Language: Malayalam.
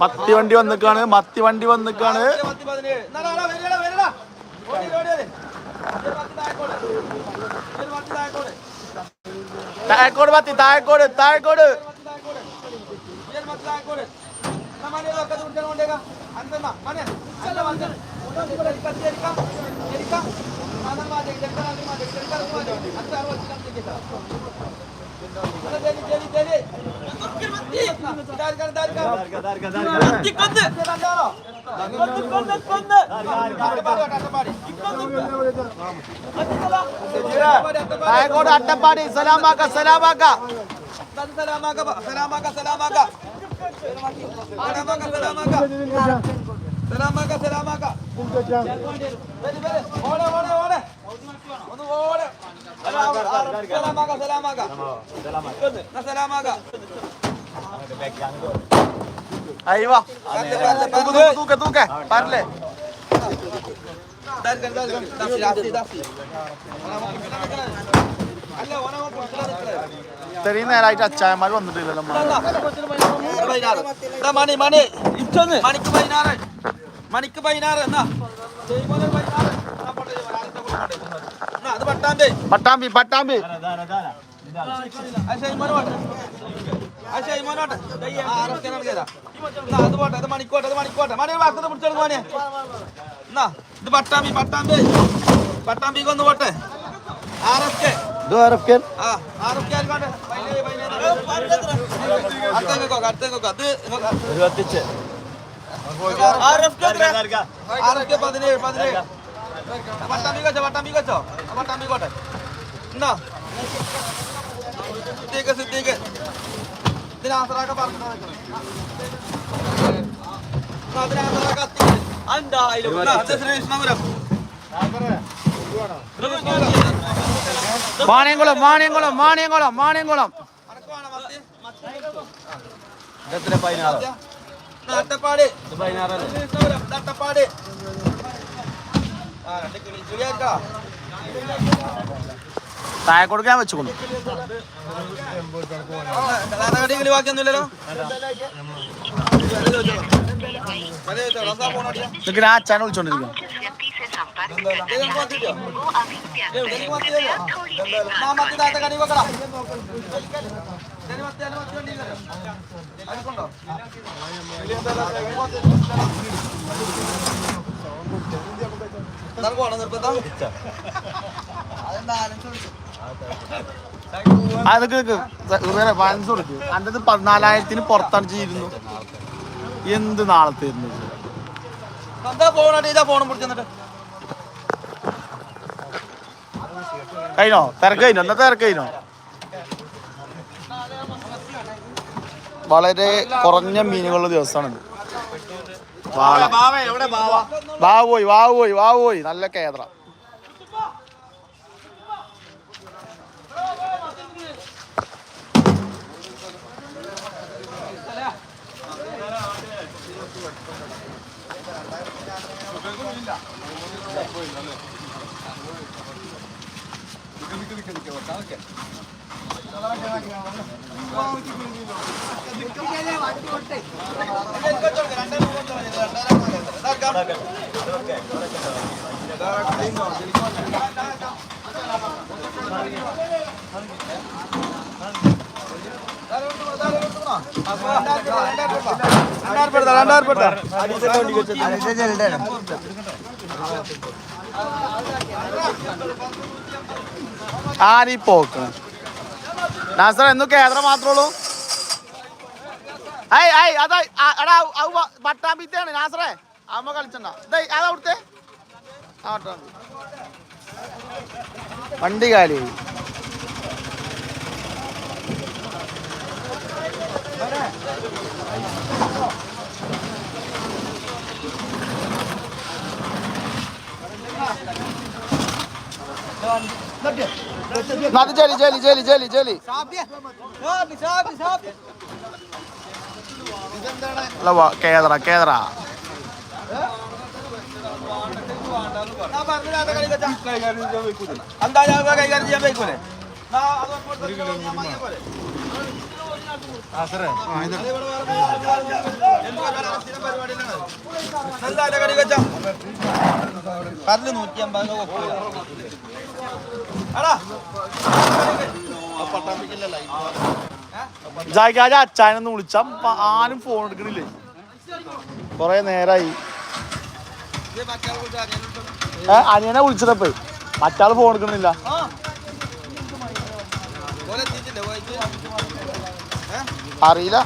മത്തി വണ്ടി വന്നിക്കാണ് മത്തി വണ്ടി വന്നിക്കാണ് തായക്കോട് താഴെക്കോട്. മത്തി താഴക്കോട് താഴക്കോട് ഒക്കെ പിടിച്ചാണ് കൊണ്ടേക്ക. Rayakota Attappadi సలామాక సలామాక సలామాక సలామాక సలామాక సలామాక సలామాక സലാമാക്ക സലാമാക്ക. Ode, ode, ode. ഒന്ന് Dari, dari, dari. Dasi, dasi, dasi. അല്ല, ഓനെ അങ്ങോട്ട് കൊണ്ടുവരാൻ ഇത്രയും നേരമായിട്ട് അച്ചായന്മാർ വന്നിട്ടില്ലല്ലോ മണി മണി. ഇച്ചൊന്ന്. മണിക്ക് പതിനാറ്. മണിക്ക് പതിനാറ്. എന്നാ? അത് പട്ടാമ്പേ. പട്ടാമ്പി പട്ടാമ്പി. അത് പോട്ടെ അത് മണിക്കോട്ടെ അത് മണിക്കോട്ടെ മണി വാർത്തത് പിടിച്ചെടുക്കും മോനെ. എന്നാ ഇത് പട്ടാമ്പി പട്ടാമ്പി. പട്ടാമ്പിക്ക് ഒന്ന് പോട്ടെ. ആറൊക്കെ. ആ ആറൊക്കെ ആയിക്കോട്ടെ പതിനേഴ് പതിനേഴ്. അടുത്തേക്കോ അടുത്തേക്കോ അത് ഇങ്ങോട്ട്. ആറൊക്കെ പതിനേഴ് പതിനേഴ്. പട്ടാമ്പി വെച്ചോ പട്ടാമ്പി വെച്ചോ പട്ടാമ്പി കോട്ടെ. എന്നാ സിദ്ദീഖ് സിദ്ദീഖ്. ഇതിന് ആസറാക്ക പറഞ്ഞു മാണിയംകുളം മാണിയംകുളം മാണിയംകുളം മാണിയംകുളം. അനക്കുവാണോ തട്ടപ്പാട്. തട്ടപ്പാട്. താഴെ കൊടുക്കാൻ വെച്ചുകൊണ്ട് ബാക്കിയൊന്നുമില്ലല്ലോ നിൽക്കുന്ന ആ അച്ഛനെ വിളിച്ചോണ്ടിരിക്കും മാമക്ക് താത്ത കടി വെക്കടാ. നൽകുവാണോ നിർബന്ധം അതൊക്കെ ബാലൻസ് കൊടുക്കും. അന്റെത് പതിനാലായിരത്തിന് പുറത്താണ് ചെയ്തിരുന്നു എന്ത് നാളത്തെ കഴിഞ്ഞോ? തിരക്ക് കഴിഞ്ഞോ? എന്നാ തിരക്ക് കഴിഞ്ഞോ? വളരെ കുറഞ്ഞ മീനുകളുള്ള ദിവസമാണിത്. വാള. ബാവ എവിടെ നല്ല വാവ് പോയി. అండారు పెడతారు అండారు పెడతారు ആരീ പോക്ക്. നാസർ എന്നു കേന്ദ്ര മാത്രമുള്ളൂ ഐ ഐ അതാ എടാ ഔ പട്ടാമ്പിത്താണ് നാസറേ അമ്മ കളിച്ചണ്ട അതാ അവിടുത്തെ. Nada de ele, de ele, de ele, de ele, de ele. Sobe, sobe, sobe. അല്ല കേതറ കേതറ എന്താ ഞാൻ കൈകാര്യം ചെയ്യാൻ വയ്ക്കൂലേ കല്ല് നൂറ്റി അമ്പത് ജാഗാജ അച്ചായനൊന്ന് വിളിച്ച. ആരും ഫോൺ എടുക്കണില്ലേ? കൊറേ നേരായി. അനിയനെ വിളിച്ചിട്ടപ്പേ മറ്റാൾ ഫോൺ എടുക്കണില്ല. അറിയില്ല.